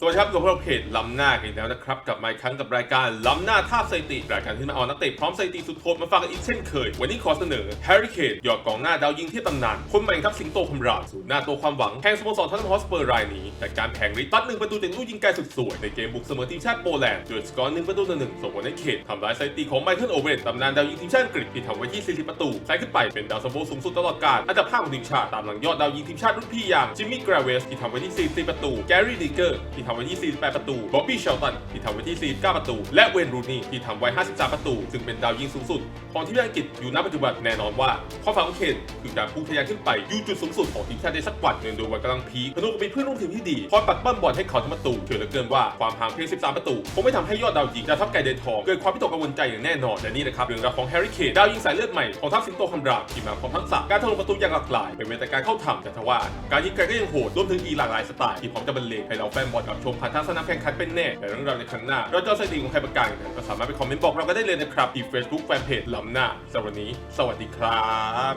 สวัสดีครับกับพวกเราเพจล้ำหน้ากันอีกแล้วนะครับกลับมาอีกครั้งกับรายการล้ำหน้าท่าสถิติรายการที่มาเอานักเตะพร้อมสถิติสุดโหดมาฝากกันอีกเช่นเคย วันนี้ขอเสนอแฮร์รี่เคนยอดกองหน้าดาวยิงที่ตำนาน คนใหม่ครับสิงโตคำรามสู่หน้าตัวความหวังแห่งสโมสรทันฮอสเปอร์รายนี้แต่การแข่งริตัดหนึ่งประตูจากลูกยิงไกลสุดสวยในเกมบุกเสมอทีมชาติโปแลนด์ด้วยสกอร์หนึ่งประตูต่อหนึ่งส่งผลให้เคนทำลายสถิติของไมเคิลโอเวนตำนานดาวยิงทีมชาติอังกฤษที่ทำไว้ที่ 40 ประตูใส่ขึ้นไปเป็นดาวซัมสูงสุดตลอดกาลอันดับ5ของทีมชาติตามหลังยอดดาวยิงทีมชาติรุ่นพี่อย่างจิมมี่กราเวสที่ทำไว้ที่ 40 ประตูแกรี่ดิเกอร์ที่ทำไว้ที่ 48 ประตู บ๊อบบี้เชลตันที่ทำไว้ที่ 49 ประตู และเวนรูนี่ที่ทำไว้ 53 ประตู ซึ่งเป็นดาวยิงสูงสุด ของทีมชาติอังกฤษอยู่ณปัจจุบันแน่นอนว่าความฝันของเคนคือการพุ่งทะยานขึ้นไปอยู่จุดสูงสุดของทีมชาติได้สักวันเนื่องด้วยวัยกำลังพีคพนุกับมีเพื่อนร่วมทีมที่ดีคอยปัดปั้มบอลให้เขาทำประตูเชื่อเหลือเกินว่าความห่างเพียง 13 ประตูคงไม่ทำให้ยอดดาวยิงดาวทัพไก่เดนทองเกิดความพิตกกังวลใจอย่างแน่นอนและนี่นะครับเรื่องราวของแฮร์รี่เคนดาวยิงสายเลือดใหม่ของทัพสิงโตคำรามที่มาพร้อมทักษะการทะลุประตูอย่างหลากหลายเป็นเว้นแต่การเข้าทำแต่ทว่าการยิงไกลก็ยังโหดรวมถึงอีหลากหลายสไตล์ที่พร้อมจะบรรเลงให้เราแฟนบอลรับชมผ่านทางสนามแข่งขันเป็นแน่แต่เรื่องราวในครั้งหน้าเราจะเอาสถิติของใครประกันก็สามารถไปคอมเมนต์บอกเราก็ได้เลยนะครับที่ Facebook Fanpage ล้ำหน้าสำหรับวันนี้ สวัสดีครับ